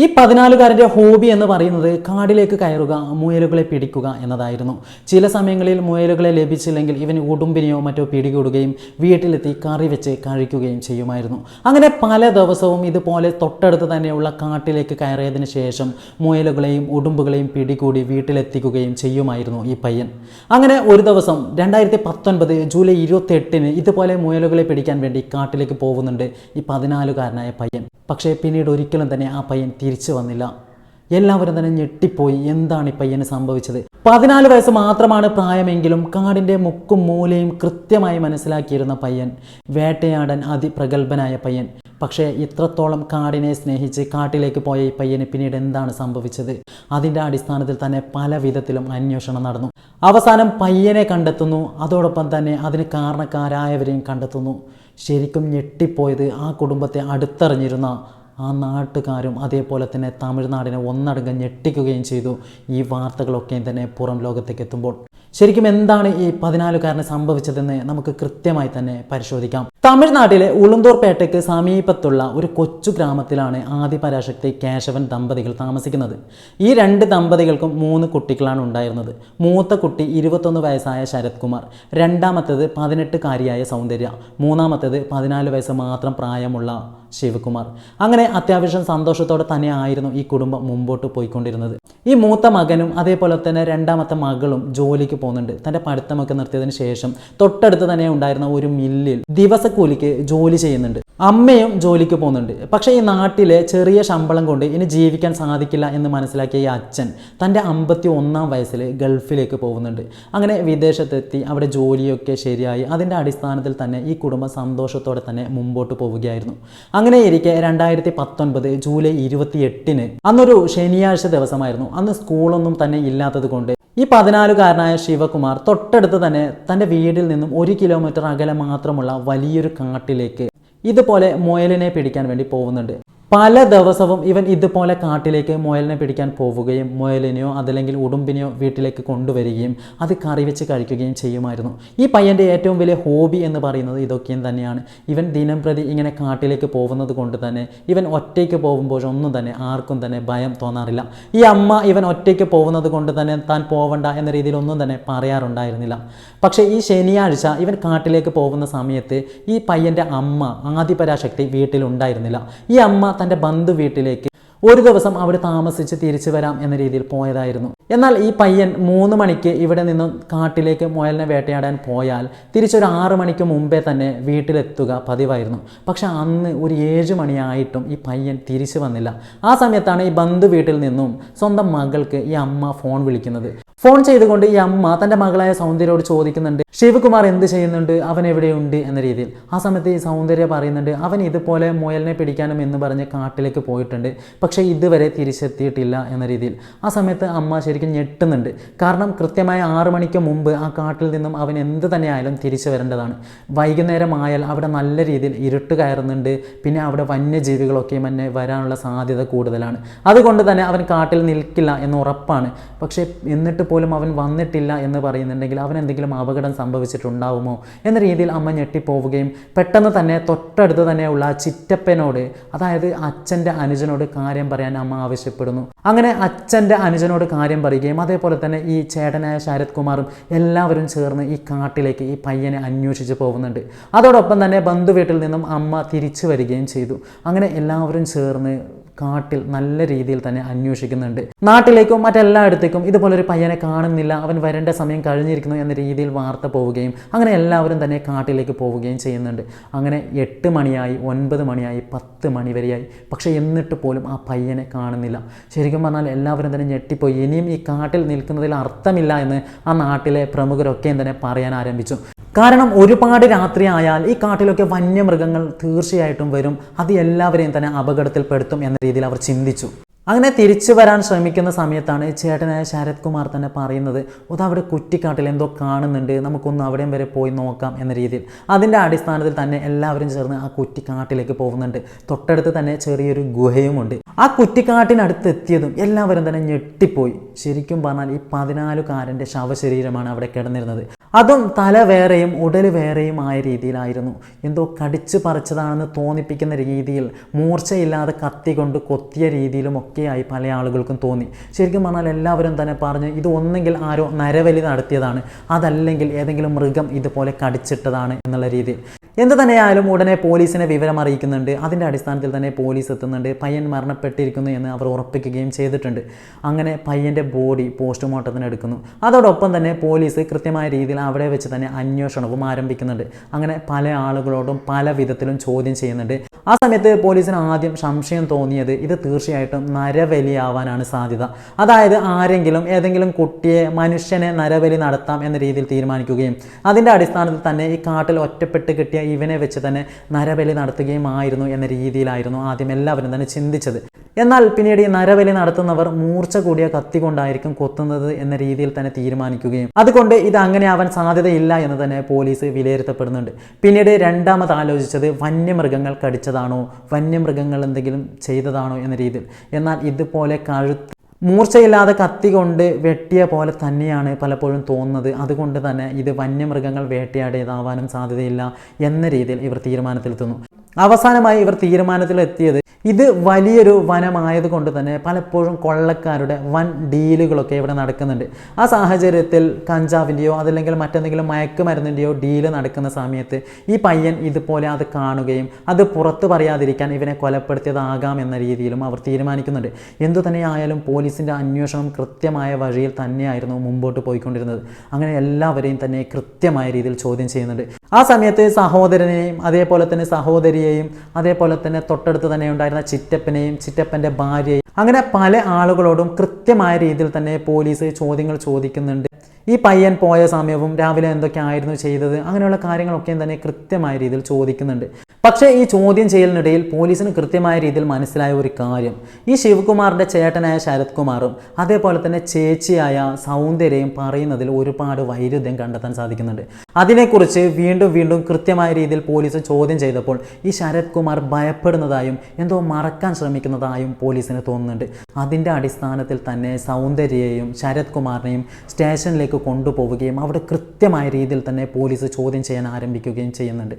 ഈ പതിനാലുകാരന്റെ ഹോബി എന്ന് പറയുന്നത് കാടിലേക്ക് കയറുക മുയലുകളെ പിടിക്കുക എന്നതായിരുന്നു. ചില സമയങ്ങളിൽ മുയലുകളെ ലഭിച്ചില്ലെങ്കിൽ ഇവൻ ഉടുമ്പിനെയോ മറ്റോ പിടികൂടുകയും വീട്ടിലെത്തി കറി വെച്ച് കഴിക്കുകയും ചെയ്യുമായിരുന്നു. അങ്ങനെ പല ദിവസവും ഇതുപോലെ തൊട്ടടുത്ത് തന്നെയുള്ള കാട്ടിലേക്ക് കയറിയതിന് ശേഷം മുയലുകളെയും ഉടുമ്പുകളെയും പിടികൂടി വീട്ടിലെത്തിക്കുകയും ചെയ്യുമായിരുന്നു ഈ പയ്യൻ. അങ്ങനെ ഒരു ദിവസം രണ്ടായിരത്തി പത്തൊൻപത് ജൂലൈ ഇരുപത്തെട്ടിന് ഇതുപോലെ മുയലുകളെ പിടിക്കാൻ വേണ്ടി കാട്ടിലേക്ക് പോകുന്നുണ്ട് ഈ പതിനാലുകാരനായ പയ്യൻ. പക്ഷേ പിന്നീട് ഒരിക്കലും തന്നെ ആ പയ്യൻ തിരിച്ചു വന്നില്ല. എല്ലാവരും തന്നെ ഞെട്ടിപ്പോയി. എന്താണ് ഈ പയ്യന് സംഭവിച്ചത്? പതിനാല് വയസ്സ് മാത്രമാണ് പ്രായമെങ്കിലും കാടിന്റെ മുക്കും മൂലയും കൃത്യമായി മനസ്സിലാക്കിയിരുന്ന പയ്യൻ വേട്ടയാടാൻ അതിപ്രഗത്ഭനായ പയ്യൻ. പക്ഷേ ഇത്രത്തോളം കാടിനെ സ്നേഹിച്ച് കാട്ടിലേക്ക് പോയ ഈ പയ്യന് പിന്നീട് എന്താണ് സംഭവിച്ചത്? അതിന്റെ അടിസ്ഥാനത്തിൽ തന്നെ പല വിധത്തിലും അന്വേഷണം നടന്നു. അവസാനം പയ്യനെ കണ്ടെത്തുന്നു. അതോടൊപ്പം തന്നെ അതിന് കാരണക്കാരായവരെയും കണ്ടെത്തുന്നു. ശരിക്കും ഞെട്ടിപ്പോയത് ആ കുടുംബത്തെ അടുത്തറിഞ്ഞിരുന്ന ആ നാട്ടുകാരും അതേപോലെ തന്നെ തമിഴ്നാടിനെ ഒന്നടങ്കം ഞെട്ടിക്കുകയും ചെയ്തു. ഈ വാർത്തകളൊക്കെയും തന്നെ പുറം ലോകത്തേക്ക് എത്തുമ്പോൾ ശരിക്കും എന്താണ് ഈ പതിനാലുകാരന് സംഭവിച്ചതെന്ന് നമുക്ക് കൃത്യമായി തന്നെ പരിശോധിക്കാം. തമിഴ്നാട്ടിലെ ഉളുന്തൂർപേട്ടയ്ക്ക് സമീപത്തുള്ള ഒരു കൊച്ചു ഗ്രാമത്തിലാണ് ആദിപരാശക്തി കേശവൻ ദമ്പതികൾ താമസിക്കുന്നത്. ഈ രണ്ട് ദമ്പതികൾക്കും മൂന്ന് കുട്ടികളാണ് ഉണ്ടായിരുന്നത്. മൂത്ത കുട്ടി ഇരുപത്തൊന്ന് വയസ്സായ ശരത് കുമാർ രണ്ടാമത്തേത് പതിനെട്ടുകാരിയായ സൗന്ദര്യ മൂന്നാമത്തേത് പതിനാല് വയസ്സ് മാത്രം പ്രായമുള്ള ശിവകുമാർ. അങ്ങനെ അത്യാവശ്യം സന്തോഷത്തോടെ തന്നെ ആയിരുന്നു ഈ കുടുംബം മുമ്പോട്ട് പോയിക്കൊണ്ടിരുന്നത്. ഈ മൂത്ത മകനും അതേപോലെ തന്നെ രണ്ടാമത്തെ മകളും ജോലിക്ക് പോകുന്നുണ്ട്. തന്റെ പഠിത്തമൊക്കെ നിർത്തിയതിന് ശേഷം തൊട്ടടുത്ത് തന്നെ ഉണ്ടായിരുന്ന ഒരു മില്ലിൽ ദിവസക്കൂലിക്ക് ജോലി ചെയ്യുന്നുണ്ട്. അമ്മയും ജോലിക്ക് പോകുന്നുണ്ട്. പക്ഷേ ഈ നാട്ടിലെ ചെറിയ ശമ്പളം കൊണ്ട് ഇനി ജീവിക്കാൻ സാധിക്കില്ല എന്ന് മനസ്സിലാക്കിയ ഈ അച്ഛൻ തന്റെ അമ്പത്തി ഒന്നാം വയസ്സിൽ ഗൾഫിലേക്ക് പോകുന്നുണ്ട്. അങ്ങനെ വിദേശത്തെത്തി അവിടെ ജോലിയൊക്കെ ശരിയായി. അതിന്റെ അടിസ്ഥാനത്തിൽ തന്നെ ഈ കുടുംബം സന്തോഷത്തോടെ തന്നെ മുമ്പോട്ട് പോവുകയായിരുന്നു. അങ്ങനെ ഇരിക്കെ രണ്ടായിരത്തി പത്തൊൻപത് ജൂലൈ ഇരുപത്തി എട്ടിന് അന്നൊരു ശനിയാഴ്ച ദിവസമായിരുന്നു. അന്ന് സ്കൂളൊന്നും തന്നെ ഇല്ലാത്തത് കൊണ്ട് ഈ പതിനാലുകാരനായ ശിവകുമാർ തൊട്ടടുത്ത് തന്നെ തന്റെ വീടിൽ നിന്നും ഒരു കിലോമീറ്റർ അകലെ മാത്രമുള്ള വലിയൊരു കാട്ടിലേക്ക് ഇതുപോലെ മുയലിനെ പിടിക്കാൻ വേണ്ടി പോകുന്നുണ്ട്. പല ദിവസവും ഇവൻ ഇതുപോലെ കാട്ടിലേക്ക് മുയലിനെ പിടിക്കാൻ പോവുകയും മുയലിനെയോ അതല്ലെങ്കിൽ ഉടുമ്പിനെയോ വീട്ടിലേക്ക് കൊണ്ടുവരികയും അത് കറി വെച്ച് കഴിക്കുകയും ചെയ്യുമായിരുന്നു. ഈ പയ്യന്റെ ഏറ്റവും വലിയ ഹോബി എന്ന് പറയുന്നത് ഇതൊക്കെയും തന്നെയാണ്. ഇവൻ ദിനം പ്രതി ഇങ്ങനെ കാട്ടിലേക്ക് പോകുന്നത് കൊണ്ട് തന്നെ ഇവൻ ഒറ്റയ്ക്ക് പോകുമ്പോഴൊന്നും തന്നെ ആർക്കും തന്നെ ഭയം തോന്നാറില്ല. ഈ അമ്മ ഇവൻ ഒറ്റയ്ക്ക് പോകുന്നത് കൊണ്ട് തന്നെ താൻ പോവണ്ട എന്ന രീതിയിലൊന്നും തന്നെ പറയാറുണ്ടായിരുന്നില്ല. പക്ഷേ ഈ ശനിയാഴ്ച ഇവൻ കാട്ടിലേക്ക് പോകുന്ന സമയത്ത് ഈ പയ്യന്റെ അമ്മ ആദിപരാശക്തി വീട്ടിലുണ്ടായിരുന്നില്ല. ഈ അമ്മ തന്റെ ബന്ധു വീട്ടിലേക്ക് ഒരു ദിവസം അവിടെ താമസിച്ച് തിരിച്ചു വരാം എന്ന രീതിയിൽ പോയതായിരുന്നു. എന്നാൽ ഈ പയ്യൻ മൂന്ന് മണിക്ക് ഇവിടെ നിന്നും കാട്ടിലേക്ക് മുയലിനെ വേട്ടയാടാൻ പോയാൽ തിരിച്ചൊരു ആറ് മണിക്ക് മുമ്പേ തന്നെ വീട്ടിലെത്തുക പതിവായിരുന്നു. പക്ഷെ അന്ന് ഒരു ഏഴ് മണിയായിട്ടും ഈ പയ്യൻ തിരിച്ചു വന്നില്ല. ആ സമയത്താണ് ഈ ബന്ധു വീട്ടിൽ നിന്നും സ്വന്തം മകൾക്ക് ഈ അമ്മ ഫോൺ വിളിക്കുന്നത്. ഫോൺ ചെയ്തുകൊണ്ട് ഈ അമ്മ തന്റെ മകളായ സൗന്ദര്യോട് ചോദിക്കുന്നുണ്ട് ശിവകുമാർ എന്ത് ചെയ്യുന്നുണ്ട്? അവൻ എവിടെയുണ്ട്? എന്ന രീതിയിൽ. ആ സമയത്ത് ഈ സൗന്ദര്യ പറയുന്നുണ്ട് അവൻ ഇതുപോലെ മുയലിനെ പിടിക്കാനും എന്ന് പറഞ്ഞ് കാട്ടിലേക്ക് പോയിട്ടുണ്ട്. പക്ഷേ ഇതുവരെ തിരിച്ചെത്തിയിട്ടില്ല എന്ന രീതിയിൽ. ആ സമയത്ത് അമ്മ ശരിക്കും ഞെട്ടുന്നുണ്ട്. കാരണം കൃത്യമായ ആറു മണിക്ക് മുമ്പ് ആ കാട്ടിൽ നിന്നും അവൻ എന്ത് തന്നെയായാലും തിരിച്ചു വരേണ്ടതാണ്. വൈകുന്നേരം ആയാൽ അവിടെ നല്ല രീതിയിൽ ഇരുട്ട് കയറുന്നുണ്ട്. പിന്നെ അവിടെ വന്യജീവികളൊക്കെ തന്നെ വരാനുള്ള സാധ്യത കൂടുതലാണ്. അതുകൊണ്ട് തന്നെ അവൻ കാട്ടിൽ നിൽക്കില്ല എന്ന് ഉറപ്പാണ്. പക്ഷേ എന്നിട്ട് പോലും അവൻ വന്നിട്ടില്ല എന്ന് പറയുന്നുണ്ടെങ്കിൽ അവൻ എന്തെങ്കിലും അപകടം സംഭവിച്ചിട്ടുണ്ടാവുമോ എന്ന രീതിയിൽ അമ്മ ഞെട്ടിപ്പോവുകയും പെട്ടെന്ന് തന്നെ തൊട്ടടുത്ത് തന്നെയുള്ള ചിറ്റപ്പനോട് അതായത് അച്ഛന്റെ അനുജനോട് കാര്യം പറയാൻ അമ്മ ആവശ്യപ്പെടുന്നു. അങ്ങനെ അച്ഛന്റെ അനുജനോട് കാര്യം പറയുകയും അതേപോലെ തന്നെ ഈ ചേട്ടനായ ശരത് കുമാറും എല്ലാവരും ചേർന്ന് ഈ കാട്ടിലേക്ക് ഈ പയ്യനെ അന്വേഷിച്ച് പോകുന്നുണ്ട്. അതോടൊപ്പം തന്നെ ബന്ധു വീട്ടിൽ നിന്നും അമ്മ തിരിച്ചു വരികയും ചെയ്തു. അങ്ങനെ എല്ലാവരും ചേർന്ന് കാട്ടിൽ നല്ല രീതിയിൽ തന്നെ അന്വേഷിക്കുന്നുണ്ട്. നാട്ടിലേക്കും മറ്റെല്ലായിടത്തേക്കും ഇതുപോലൊരു പയ്യനെ കാണുന്നില്ല. അവൻ വരേണ്ട സമയം കഴിഞ്ഞിരിക്കുന്നു എന്ന രീതിയിൽ വാർത്ത പോവുകയും അങ്ങനെ എല്ലാവരും തന്നെ കാട്ടിലേക്ക് പോവുകയും ചെയ്യുന്നുണ്ട്. അങ്ങനെ എട്ട് മണിയായി ഒൻപത് മണിയായി പത്ത് മണി വരെയായി. പക്ഷേ എന്നിട്ട് പോലും ആ പയ്യനെ കാണുന്നില്ല. ശരിക്കും പറഞ്ഞാൽ എല്ലാവരും തന്നെ ഞെട്ടിപ്പോയി. ഇനിയും ഈ കാട്ടിൽ നിൽക്കുന്നതിൽ അർത്ഥമില്ല എന്ന് ആ നാട്ടിലെ പ്രമുഖരൊക്കെയും തന്നെ പറയാൻ ആരംഭിച്ചു. കാരണം ഒരുപാട് രാത്രി ആയാൽ ഈ കാട്ടിലൊക്കെ വന്യമൃഗങ്ങൾ തീർച്ചയായിട്ടും വരും. അത് എല്ലാവരെയും തന്നെ അപകടത്തിൽപ്പെടുത്തും എന്ന രീതിയിൽ അവർ ചിന്തിച്ചു. അങ്ങനെ തിരിച്ചു വരാൻ ശ്രമിക്കുന്ന സമയത്താണ് ചേട്ടനായ ശരത് കുമാർ തന്നെ പറയുന്നത് അത് അവിടെ കുറ്റിക്കാട്ടിൽ എന്തോ കാണുന്നുണ്ട്. നമുക്കൊന്ന് അവിടെയും വരെ പോയി നോക്കാം എന്ന രീതിയിൽ. അതിന്റെ അടിസ്ഥാനത്തിൽ തന്നെ എല്ലാവരും ചേർന്ന് ആ കുറ്റിക്കാട്ടിലേക്ക് പോകുന്നുണ്ട്. തൊട്ടടുത്ത് തന്നെ ചെറിയൊരു ഗുഹയുമുണ്ട്. ആ കുറ്റിക്കാട്ടിനടുത്ത് എത്തിയതും എല്ലാവരും തന്നെ ഞെട്ടിപ്പോയി. ശരിക്കും പറഞ്ഞാൽ ഈ പതിനാലുകാരന്റെ ശവശരീരമാണ് അവിടെ കിടന്നിരുന്നത്. അതും തല വേറെയും ഉടൽ വേറെയും ആയ രീതിയിലായിരുന്നു. എന്തോ കടിച്ചു പറിച്ചതാണെന്ന് തോന്നിപ്പിക്കുന്ന രീതിയിൽ മൂർച്ചയില്ലാതെ കത്തി കൊണ്ട് കൊത്തിയ രീതിയിലും ഒക്കെയായി പല ആളുകൾക്കും തോന്നി. ശരിക്കും പറഞ്ഞാൽ എല്ലാവരും തന്നെ പറഞ്ഞ് ഇത് ഒന്നെങ്കിൽ ആരോ നരവലി നടത്തിയതാണ് അതല്ലെങ്കിൽ ഏതെങ്കിലും മൃഗം ഇതുപോലെ കടിച്ചിട്ടതാണ് എന്നുള്ള രീതിയിൽ. എന്ത് തന്നെയായാലും ഉടനെ പോലീസിനെ വിവരം അറിയിക്കുന്നുണ്ട്. അതിന്റെ അടിസ്ഥാനത്തിൽ തന്നെ പോലീസ് എത്തുന്നുണ്ട്. പയ്യൻ മരണപ്പെട്ടിരിക്കുന്നു എന്ന് അവർ ഉറപ്പിക്കുകയും ചെയ്തിട്ടുണ്ട്. അങ്ങനെ പയ്യന്റെ ബോഡി പോസ്റ്റ്മോർട്ടത്തിന് എടുക്കുന്നു. അതോടൊപ്പം തന്നെ പോലീസ് കൃത്യമായ രീതിയിൽ അവിടെ വെച്ച് തന്നെ അന്വേഷണവും ആരംഭിക്കുന്നുണ്ട്. അങ്ങനെ പല ആളുകളോടും പല വിധത്തിലും ചോദ്യം ചെയ്യുന്നുണ്ട്. ആ സമയത്ത് പോലീസിന് ആദ്യം സംശയം തോന്നിയത് ഇത് തീർച്ചയായിട്ടും നരബലിയാവാനാണ് സാധ്യത. അതായത് ആരെങ്കിലും ഏതെങ്കിലും കുട്ടിയെ മനുഷ്യനെ നരവലി നടത്താം എന്ന രീതിയിൽ തീരുമാനിക്കുകയും അതിന്റെ അടിസ്ഥാനത്തിൽ തന്നെ ഈ കാട്ടിൽ ഒറ്റപ്പെട്ട് കിട്ടിയ ഇവനെ വെച്ച് തന്നെ നരബലി നടത്തുകയുമായിരുന്നു എന്ന രീതിയിലായിരുന്നു ആദ്യം എല്ലാവരും തന്നെ ചിന്തിച്ചത്. എന്നാൽ പിന്നീട് ഈ നരബലി നടത്തുന്നവർ മൂർച്ച കൂടിയ കത്തി കൊണ്ടായിരിക്കും കൊത്തുന്നത് എന്ന രീതിയിൽ തന്നെ തീരുമാനിക്കുകയും അതുകൊണ്ട് ഇത് അങ്ങനെ ആവാൻ സാധ്യതയില്ല എന്ന് തന്നെ പോലീസ് വിലയിരുത്തപ്പെടുന്നുണ്ട്. പിന്നീട് രണ്ടാമത് ആലോചിച്ചത് വന്യമൃഗങ്ങൾ കടിച്ചതാണോ വന്യമൃഗങ്ങൾ എന്തെങ്കിലും ചെയ്തതാണോ എന്ന രീതിയിൽ. എന്നാൽ ഇതുപോലെ കഴുത്ത് മൂർച്ചയില്ലാതെ കത്തി കൊണ്ട് വെട്ടിയ പോലെ തന്നെയാണ് പലപ്പോഴും തോന്നുന്നത്. അതുകൊണ്ട് തന്നെ ഇത് വന്യമൃഗങ്ങൾ വേട്ടയാടിയതാവാനും സാധ്യതയില്ല എന്ന രീതിയിൽ ഇവർ തീരുമാനത്തിലെത്തുന്നു. അവസാനമായി ഇവർ തീരുമാനത്തിലെത്തിയത് ഇത് വലിയൊരു വനമായതുകൊണ്ട് തന്നെ പലപ്പോഴും കൊള്ളക്കാരുടെ വൻ ഡീലുകളൊക്കെ ഇവിടെ നടക്കുന്നുണ്ട്. ആ സാഹചര്യത്തിൽ കഞ്ചാവിന്റെയോ അതല്ലെങ്കിൽ മറ്റെന്തെങ്കിലും മയക്കുമരുന്നിന്റെയോ ഡീൽ നടക്കുന്ന സമയത്ത് ഈ പയ്യൻ ഇതുപോലെ അത് കാണുകയും അത് പുറത്തു പറയാതിരിക്കാൻ ഇവനെ കൊലപ്പെടുത്തിയതാകാം എന്ന രീതിയിലും അവർ തീരുമാനിക്കുന്നുണ്ട്. എന്തു തന്നെയായാലും പോലീസിന്റെ അന്വേഷണം കൃത്യമായ വഴിയിൽ തന്നെയായിരുന്നു മുമ്പോട്ട് പോയിക്കൊണ്ടിരുന്നത്. അങ്ങനെ എല്ലാവരെയും തന്നെ കൃത്യമായ രീതിയിൽ ചോദ്യം ചെയ്യുന്നുണ്ട്. ആ സമയത്ത് സഹോദരനെയും അതേപോലെ തന്നെ സഹോദരിയെയും അതേപോലെ തന്നെ തൊട്ടടുത്ത് തന്നെ ഉണ്ടായിരുന്ന ചിറ്റപ്പനെയും ചിറ്റപ്പന്റെ ഭാര്യയെയും. അങ്ങനെ പല ആളുകളോടും കൃത്യമായ രീതിയിൽ തന്നെ പോലീസ് ചോദ്യങ്ങൾ ചോദിക്കുന്നുണ്ട്. ഈ പയ്യൻ പോയ സമയവും രാവിലെ എന്തൊക്കെ ആയിരുന്നു ചെയ്തത്? അങ്ങനെയുള്ള കാര്യങ്ങളൊക്കെയും തന്നെ കൃത്യമായ രീതിയിൽ ചോദിക്കുന്നുണ്ട്. പക്ഷേ ഈ ചോദ്യം ചെയ്യലിനിടയിൽ പോലീസിന് കൃത്യമായ രീതിയിൽ മനസ്സിലായ ഒരു കാര്യം. ഈ ശിവകുമാറിന്റെ ചേട്ടനായ ശരത് കുമാറും അതേപോലെ തന്നെ ചേച്ചിയായ സൗന്ദര്യയും പറയുന്നതിൽ ഒരുപാട് വൈരുദ്ധ്യം കണ്ടെത്താൻ സാധിക്കുന്നുണ്ട്. അതിനെക്കുറിച്ച് വീണ്ടും വീണ്ടും കൃത്യമായ രീതിയിൽ പോലീസ് ചോദ്യം ചെയ്തപ്പോൾ ഈ ശരത് കുമാർ ഭയപ്പെടുന്നതായും എന്തോ മറക്കാൻ ശ്രമിക്കുന്നതായും പോലീസിന് തോന്നുന്നുണ്ട്. അതിന്റെ അടിസ്ഥാനത്തിൽ തന്നെ സൗന്ദര്യയെയും ശരത് കുമാറിനെയും സ്റ്റേഷനിലേക്ക് കൊണ്ടുപോവുകയും അവിടെ കൃത്യമായ രീതിയിൽ തന്നെ പോലീസ് ചോദ്യം ചെയ്യാൻ ആരംഭിക്കുകയും ചെയ്യുന്നുണ്ട്.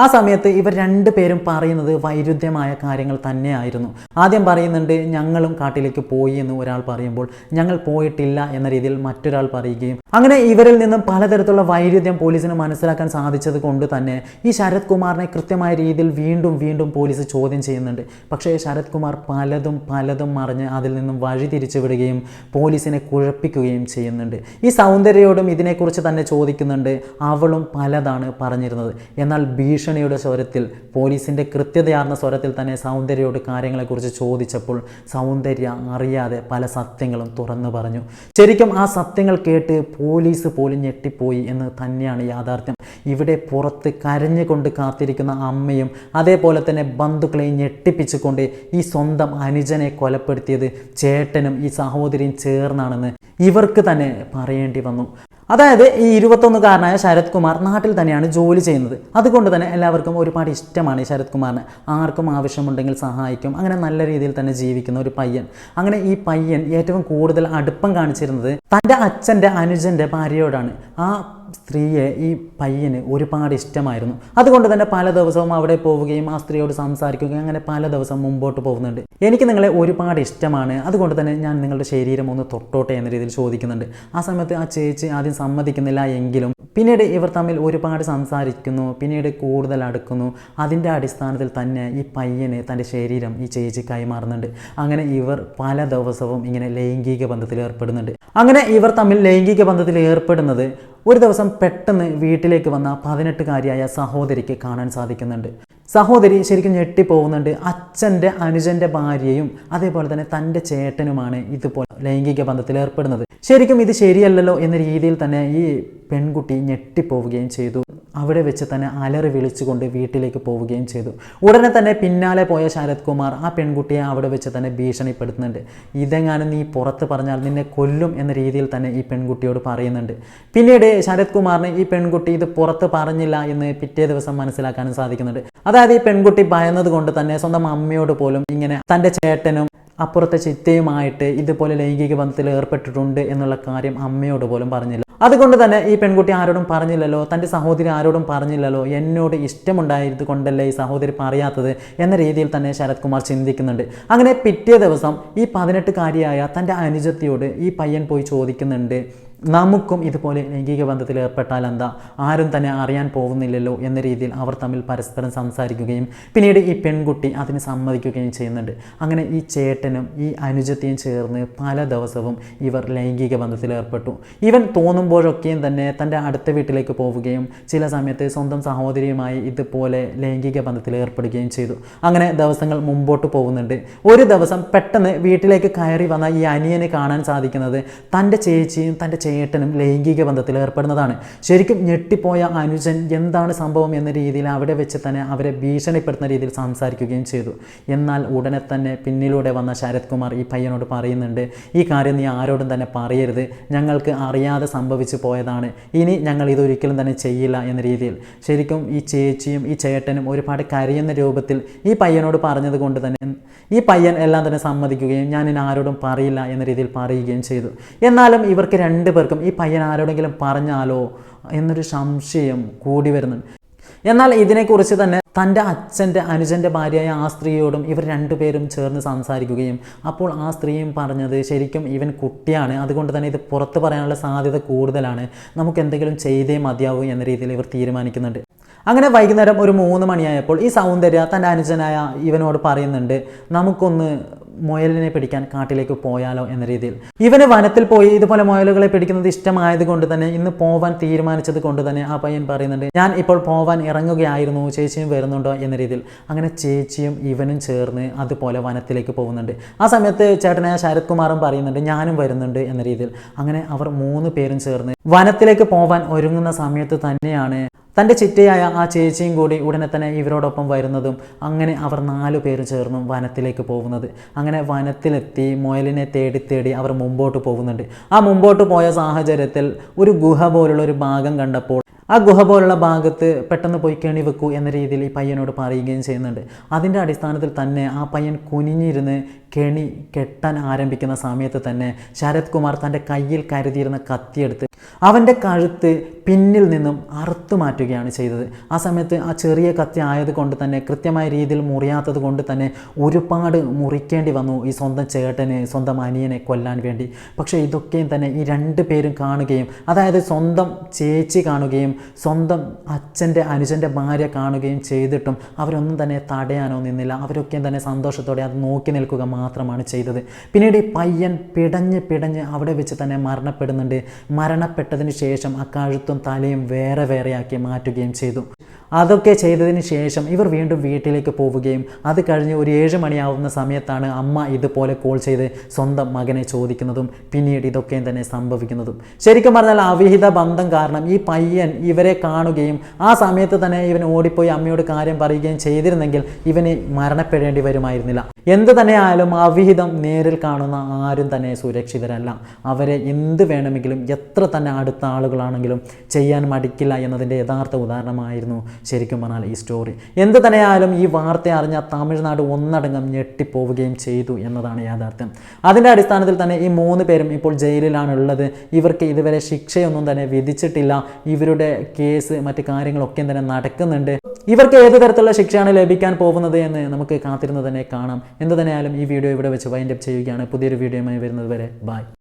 ആ സമയത്ത് ഇവർ രണ്ടു പേരും പറയുന്നത് വൈരുദ്ധ്യമായ കാര്യങ്ങൾ തന്നെയായിരുന്നു. ആദ്യം പറയുന്നുണ്ട് ഞങ്ങളും കാട്ടിലേക്ക് പോയി എന്ന് ഒരാൾ പറയുമ്പോൾ ഞങ്ങൾ പോയിട്ടില്ല എന്ന രീതിയിൽ മറ്റൊരാൾ പറയുകയും അങ്ങനെ ഇവരിൽ നിന്നും പലതരത്തിലുള്ള വൈരുദ്ധ്യം പോലീസിന് മനസ്സിലാക്കാൻ സാധിച്ചത് കൊണ്ട് തന്നെ ഈ ശരത് കുമാറിനെ കൃത്യമായ രീതിയിൽ വീണ്ടും വീണ്ടും പോലീസ് ചോദ്യം ചെയ്യുന്നുണ്ട്. പക്ഷേ ശരത് കുമാർ പലതും പലതും മറിഞ്ഞ് അതിൽ നിന്നും വഴി തിരിച്ചു വിടുകയും പോലീസിനെ കുഴപ്പിക്കുകയും ചെയ്യുന്നുണ്ട്. ഈ സൗന്ദര്യയോടും ഇതിനെക്കുറിച്ച് തന്നെ ചോദിക്കുന്നുണ്ട് അവളും പലതാണ് പറഞ്ഞിരുന്നത്. എന്നാൽ ഭീഷണിയുടെ സ്വരത്തിൽ പോലീസിന്റെ കൃത്യതയാർന്ന സ്വരത്തിൽ തന്നെ സൗന്ദര്യയോട് കാര്യങ്ങളെക്കുറിച്ച് ചോദിച്ചപ്പോൾ സൗന്ദര്യ അറിയാതെ പല സത്യങ്ങളും തുറന്നു പറഞ്ഞു. ശരിക്കും ആ സത്യങ്ങൾ കേട്ട് പോലീസ് പോലും ഞെട്ടിപ്പോയി എന്ന് തന്നെയാണ് യാഥാർത്ഥ്യം. ഇവിടെ പുറത്ത് കരഞ്ഞുകൊണ്ട് കാത്തിരിക്കുന്ന അമ്മയും അതേപോലെ തന്നെ ബന്ധുക്കളെയും ഞെട്ടിപ്പിച്ചുകൊണ്ട് ഈ സ്വന്തം അനുജനെ കൊലപ്പെടുത്തിയത് ചേട്ടനും ഈ സഹോദരിയും ചേർന്നാണെന്ന് ഇവർക്ക് തന്നെ പറയേണ്ടി വന്നു. അതായത് ഈ ഇരുപത്തൊന്നുകാരനായ ശരത് കുമാർ നാട്ടിൽ തന്നെയാണ് ജോലി ചെയ്യുന്നത്. അതുകൊണ്ട് തന്നെ എല്ലാവർക്കും ഒരുപാട് ഇഷ്ടമാണ് ഈ ശരത് കുമാറിന് ആർക്കും ആവശ്യമുണ്ടെങ്കിൽ സഹായിക്കും. അങ്ങനെ നല്ല രീതിയിൽ തന്നെ ജീവിക്കുന്ന ഒരു പയ്യൻ. അങ്ങനെ ഈ പയ്യൻ ഏറ്റവും കൂടുതൽ അടുപ്പം കാണിച്ചിരുന്നത് തന്റെ അച്ഛന്റെ അനുജന്റെ ഭാര്യയോടാണ്. ആ സ്ത്രീയെ ഈ പയ്യന് ഒരുപാട് ഇഷ്ടമായിരുന്നു. അതുകൊണ്ട് തന്നെ പല ദിവസവും അവിടെ പോവുകയും ആ സ്ത്രീയോട് സംസാരിക്കുകയും അങ്ങനെ പല ദിവസം മുമ്പോട്ട് പോകുന്നുണ്ട്. എനിക്ക് നിങ്ങളെ ഒരുപാട് ഇഷ്ടമാണ്. അതുകൊണ്ട് തന്നെ ഞാൻ നിങ്ങളുടെ ശരീരം ഒന്ന് തൊട്ടോട്ടെ എന്ന രീതിയിൽ ചോദിക്കുന്നുണ്ട്. ആ സമയത്ത് ആ ചേച്ചി ആദ്യം സമ്മതിക്കുന്നില്ല എങ്കിലും പിന്നീട് ഇവർ തമ്മിൽ ഒരുപാട് സംസാരിക്കുന്നു പിന്നീട് കൂടുതൽ അടുക്കുന്നു. അതിന്റെ അടിസ്ഥാനത്തിൽ തന്നെ ഈ പയ്യന് തന്റെ ശരീരം ഈ ചേച്ചി കൈമാറുന്നുണ്ട്. അങ്ങനെ ഇവർ പല ദിവസവും ഇങ്ങനെ ലൈംഗിക ബന്ധത്തിൽ ഏർപ്പെടുന്നുണ്ട്. അങ്ങനെ ഇവർ തമ്മിൽ ലൈംഗിക ബന്ധത്തിൽ ഏർപ്പെടുന്നത് ഒരു ദിവസം പെട്ടെന്ന് വീട്ടിലേക്ക് വന്ന പതിനെട്ടുകാരിയായ സഹോദരിക്ക് കാണാൻ സാധിക്കുന്നുണ്ട്. സഹോദരി ശരിക്കും ഞെട്ടിപ്പോകുന്നുണ്ട്. അച്ഛന്റെ അനുജന്റെ ഭാര്യയും അതേപോലെ തന്നെ തന്റെ ചേട്ടനുമാണ് ഇതുപോലെ ലൈംഗിക ബന്ധത്തിൽ ഏർപ്പെടുന്നത്. ശരിക്കും ഇത് ശരിയല്ലല്ലോ എന്ന രീതിയിൽ തന്നെ ഈ പെൺകുട്ടി ഞെട്ടിപ്പോവുകയും ചെയ്തു. അവിടെ വെച്ച് തന്നെ അലറി വിളിച്ചുകൊണ്ട് വീട്ടിലേക്ക് പോവുകയും ചെയ്തു. ഉടനെ തന്നെ പിന്നാലെ പോയ ശരത് കുമാർ ആ പെൺകുട്ടിയെ അവിടെ വെച്ച് തന്നെ ഭീഷണിപ്പെടുത്തുന്നുണ്ട്. ഇതെങ്ങാനും നീ പുറത്ത് പറഞ്ഞാൽ നിന്നെ കൊല്ലും എന്ന രീതിയിൽ തന്നെ ഈ പെൺകുട്ടിയോട് പറയുന്നുണ്ട്. പിന്നീട് ശരത് കുമാറിന് ഈ പെൺകുട്ടി ഇത് പുറത്ത് പറഞ്ഞില്ല എന്ന് പിറ്റേ ദിവസം മനസ്സിലാക്കാനും സാധിക്കുന്നുണ്ട്. അതായത് ഈ പെൺകുട്ടി ഭയന്നത് കൊണ്ട് തന്നെ സ്വന്തം അമ്മയോട് പോലും ഇങ്ങനെ തന്റെ ചേട്ടനും അപ്പുറത്തെ ചിത്തയുമായിട്ട് ഇതുപോലെ ലൈംഗിക ബന്ധത്തിൽ ഏർപ്പെട്ടിട്ടുണ്ട് എന്നുള്ള കാര്യം അമ്മയോട് പോലും പറഞ്ഞില്ല. അതുകൊണ്ട് തന്നെ ഈ പെൺകുട്ടി ആരോടും പറഞ്ഞില്ലല്ലോ? തന്റെ സഹോദരി ആരോടും പറഞ്ഞില്ലല്ലോ? എന്നോട് ഇഷ്ടമുണ്ടായത് കൊണ്ടല്ലേ ഈ സഹോദരി പറയാത്തത്? എന്ന രീതിയിൽ തന്നെ ശരത് കുമാർ ചിന്തിക്കുന്നുണ്ട്. അങ്ങനെ പിറ്റേ ദിവസം ഈ പതിനെട്ടുകാരിയായ തന്റെ അനുജത്തിയോട് ഈ പയ്യൻ പോയി ചോദിക്കുന്നുണ്ട്. നമുക്കും ഇതുപോലെ ലൈംഗിക ബന്ധത്തിൽ ഏർപ്പെട്ടാൽ എന്താ? ആരും തന്നെ അറിയാൻ പോകുന്നില്ലല്ലോ എന്ന രീതിയിൽ അവർ തമ്മിൽ പരസ്പരം സംസാരിക്കുകയും പിന്നീട് ഈ പെൺകുട്ടി അതിന് സമ്മതിക്കുകയും ചെയ്യുന്നുണ്ട്. അങ്ങനെ ഈ ചേട്ടനും ഈ അനുജത്തെയും ചേർന്ന് പല ദിവസവും ഇവർ ലൈംഗിക ബന്ധത്തിൽ ഏർപ്പെട്ടു. ഇവൻ തോന്നുമ്പോഴൊക്കെയും തന്നെ തന്റെ അടുത്ത വീട്ടിലേക്ക് പോവുകയും ചില സമയത്ത് സ്വന്തം സഹോദരിയുമായി ഇതുപോലെ ലൈംഗിക ബന്ധത്തിൽ ഏർപ്പെടുകയും ചെയ്തു. അങ്ങനെ ദിവസങ്ങൾ മുമ്പോട്ട് പോകുന്നുണ്ട്. ഒരു ദിവസം പെട്ടെന്ന് വീട്ടിലേക്ക് കയറി വന്ന ഈ അനിയനെ കാണാൻ സാധിക്കുന്നത് തന്റെ ചേച്ചിയും തന്റെ ചേട്ടനും ലൈംഗിക ബന്ധത്തിൽ ഏർപ്പെടുന്നതാണ്. ശരിക്കും ഞെട്ടിപ്പോയ അനുജൻ എന്താണ് സംഭവം എന്ന രീതിയിൽ അവിടെ വെച്ച് തന്നെ അവരെ ഭീഷണിപ്പെടുത്തുന്ന രീതിയിൽ സംസാരിക്കുകയും ചെയ്തു. എന്നാൽ ഉടനെ തന്നെ പിന്നിലൂടെ വന്ന ശരത് കുമാർ ഈ പയ്യനോട് പറയുന്നുണ്ട് ഈ കാര്യം നീ ആരോടും തന്നെ പറയരുത്. ഞങ്ങൾക്ക് അറിയാതെ സംഭവിച്ചു പോയതാണ്. ഇനി ഞങ്ങൾ ഇതൊരിക്കലും തന്നെ ചെയ്യില്ല എന്ന രീതിയിൽ. ശരിക്കും ഈ ചേച്ചിയും ഈ ചേട്ടനും ഒരുപാട് കരയുന്ന രൂപത്തിൽ ഈ പയ്യനോട് പറഞ്ഞത് കൊണ്ട് തന്നെ ഈ പയ്യൻ എല്ലാം തന്നെ സമ്മതിക്കുകയും ഞാൻ ഇനി ആരോടും പറയില്ല എന്ന രീതിയിൽ പറയുകയും ചെയ്തു. എന്നാലും ഇവർക്ക് രണ്ടു പേർക്കും ഈ പയ്യൻ ആരോടെങ്കിലും പറഞ്ഞാലോ എന്നൊരു സംശയം കൂടി വരുന്നുണ്ട്. എന്നാൽ ഇതിനെക്കുറിച്ച് തന്നെ തന്റെ അച്ഛന്റെ അനുജന്റെ ഭാര്യയായ ആ സ്ത്രീയോടും ഇവർ രണ്ടുപേരും ചേർന്ന് സംസാരിക്കുകയും അപ്പോൾ ആ സ്ത്രീയും പറഞ്ഞത് ശരിക്കും ഇവൻ കുട്ടിയാണ്. അതുകൊണ്ട് തന്നെ ഇത് പുറത്ത് പറയാനുള്ള സാധ്യത കൂടുതലാണ്. നമുക്ക് എന്തെങ്കിലും ചെയ്തേ മതിയാവൂ എന്ന രീതിയിൽ ഇവർ തീരുമാനിക്കുന്നുണ്ട്. അങ്ങനെ വൈകുന്നേരം ഒരു മൂന്ന് മണിയായപ്പോൾ ഈ സൗന്ദര്യ തന്റെ അനുജനായ ഇവനോട് പറയുന്നുണ്ട് നമുക്കൊന്ന് മുയലിനെ പിടിക്കാൻ കാട്ടിലേക്ക് പോയാലോ എന്ന രീതിയിൽ. ഇവന് വനത്തിൽ പോയി ഇതുപോലെ മുയലുകളെ പിടിക്കുന്നത് ഇഷ്ടമായത് കൊണ്ട് തന്നെ ഇന്ന് പോവാൻ തീരുമാനിച്ചത് കൊണ്ട് തന്നെ ആ പയ്യൻ പറയുന്നുണ്ട് ഞാൻ ഇപ്പോൾ പോവാൻ ഇറങ്ങുകയായിരുന്നു ചേച്ചിയും വരുന്നുണ്ടോ? എന്ന രീതിയിൽ. അങ്ങനെ ചേച്ചിയും ഇവനും ചേർന്ന് അതുപോലെ വനത്തിലേക്ക് പോകുന്നുണ്ട്. ആ സമയത്ത് ചേട്ടനായ ശരത് കുമാറും പറയുന്നുണ്ട് ഞാനും വരുന്നുണ്ട് എന്ന രീതിയിൽ. അങ്ങനെ അവർ മൂന്ന് പേരും ചേർന്ന് വനത്തിലേക്ക് പോവാൻ ഒരുങ്ങുന്ന സമയത്ത് തന്നെയാണ് തന്റെ ചിറ്റയായ ആ ചേച്ചിയും കൂടി ഉടനെ തന്നെ ഇവരോടൊപ്പം വരുന്നതും അങ്ങനെ അവർ നാലു പേര് ചേർന്നും വനത്തിലേക്ക് പോകുന്നത്. അങ്ങനെ വനത്തിലെത്തി മുയലിനെ തേടി തേടി അവർ മുമ്പോട്ട് പോകുന്നുണ്ട്. ആ മുമ്പോട്ട് പോയ സാഹചര്യത്തിൽ ഒരു ഗുഹ പോലുള്ള ഒരു ഭാഗം കണ്ടപ്പോൾ ആ ഗുഹ പോലുള്ള ഭാഗത്ത് പെട്ടെന്ന് പോയി കെണി വെക്കൂ എന്ന രീതിയിൽ ഈ പയ്യനോട് പറയുകയും ചെയ്യുന്നുണ്ട്. അതിന്റെ അടിസ്ഥാനത്തിൽ തന്നെ ആ പയ്യൻ കുനിഞ്ഞിരുന്ന് കെണി കെട്ടാൻ ആരംഭിക്കുന്ന സമയത്ത് തന്നെ ശരത് കുമാർ തന്റെ കയ്യിൽ കരുതിയിരുന്ന കത്തിയെടുത്ത് അവന്റെ കഴുത്ത് പിന്നിൽ നിന്നും അറുത്തു മാറ്റുകയാണ് ചെയ്തത്. ആ സമയത്ത് ആ ചെറിയ കത്തി ആയതുകൊണ്ട് തന്നെ കൃത്യമായ രീതിയിൽ മുറിയാത്തത് കൊണ്ട് തന്നെ ഒരുപാട് മുറിക്കേണ്ടി വന്നു ഈ സ്വന്തം ചേട്ടനെ സ്വന്തം അനിയനെ കൊല്ലാൻ വേണ്ടി. പക്ഷേ ഇതൊക്കെയും തന്നെ ഈ രണ്ട് പേരും കാണുകയും അതായത് സ്വന്തം ചേച്ചി കാണുകയും സ്വന്തം അച്ഛന്റെ അനുജന്റെ ഭാര്യ കാണുകയും ചെയ്തിട്ടും അവരൊന്നും തന്നെ തടയാനോ നിന്നില്ല. അവരൊക്കെയും തന്നെ സന്തോഷത്തോടെ അത് നോക്കി നിൽക്കുക മാത്രമാണ് ചെയ്തത്. പിന്നീട് പയ്യൻ പിടഞ്ഞ് പിടഞ്ഞ് അവിടെ വെച്ച് തന്നെ മരണപ്പെടുന്നുണ്ട്. മരണപ്പെട്ടതിന് ശേഷം ആ കഴുത്തും തലയും വേറെ വേറെയാക്കി മാറ്റുകയും ചെയ്തു. അതൊക്കെ ചെയ്തതിന് ശേഷം ഇവർ വീണ്ടും വീട്ടിലേക്ക് പോവുകയും അത് കഴിഞ്ഞ് ഒരു ഏഴ് മണിയാവുന്ന സമയത്താണ് അമ്മ ഇതുപോലെ കോൾ ചെയ്ത് സ്വന്തം മകനെ ചോദിക്കുന്നതും പിന്നീട് ഇതൊക്കെയും തന്നെ സംഭവിക്കുന്നതും. ശരിക്കും പറഞ്ഞാൽ അവിഹിത ബന്ധം കാരണം ഈ പയ്യൻ ഇവരെ കാണുകയും ആ സമയത്ത് തന്നെ ഇവൻ ഓടിപ്പോയി അമ്മയോട് കാര്യം പറയുകയും ചെയ്തിരുന്നെങ്കിൽ ഇവന് മരണപ്പെടേണ്ടി വരുമായിരുന്നില്ല. എന്ത് തന്നെയായാലും അവിഹിതം നേരിൽ കാണുന്ന ആരും തന്നെ സുരക്ഷിതരല്ല. അവരെ എന്ത് വേണമെങ്കിലും എത്ര തന്നെ അടുത്ത ആളുകളാണെങ്കിലും ചെയ്യാൻ മടിക്കില്ല എന്നതിന്റെ യഥാർത്ഥ ഉദാഹരണമായിരുന്നു ശരിക്കും പറഞ്ഞാൽ ഈ സ്റ്റോറി എന്ത് തന്നെയായാലും ഈ വാർത്ത അറിഞ്ഞ തമിഴ്നാട് ഒന്നടങ്കം ഞെട്ടിപ്പോവുകയും ചെയ്തു എന്നതാണ് യാഥാർത്ഥ്യം. അതിന്റെ അടിസ്ഥാനത്തിൽ തന്നെ ഈ മൂന്ന് പേരും ഇപ്പോൾ ജയിലിലാണ് ഉള്ളത് ഇവർക്ക് ഇതുവരെ ശിക്ഷയൊന്നും തന്നെ വിധിച്ചിട്ടില്ല. ഇവരുടെ കേസ് മറ്റു കാര്യങ്ങളൊക്കെ തന്നെ നടക്കുന്നുണ്ട്. ഇവർക്ക് ഏത് തരത്തിലുള്ള ശിക്ഷയാണ് ലഭിക്കാൻ പോകുന്നത് എന്ന് നമുക്ക് കാത്തിരുന്ന് തന്നെ കാണാം. എന്ത് തന്നെയായാലും ഈ വീഡിയോ ഇവിടെ വെച്ച് വൈൻഡപ്പ് ചെയ്യുകയാണ്. പുതിയൊരു വീഡിയോയുമായി വരുന്നത് വരെ. ബൈ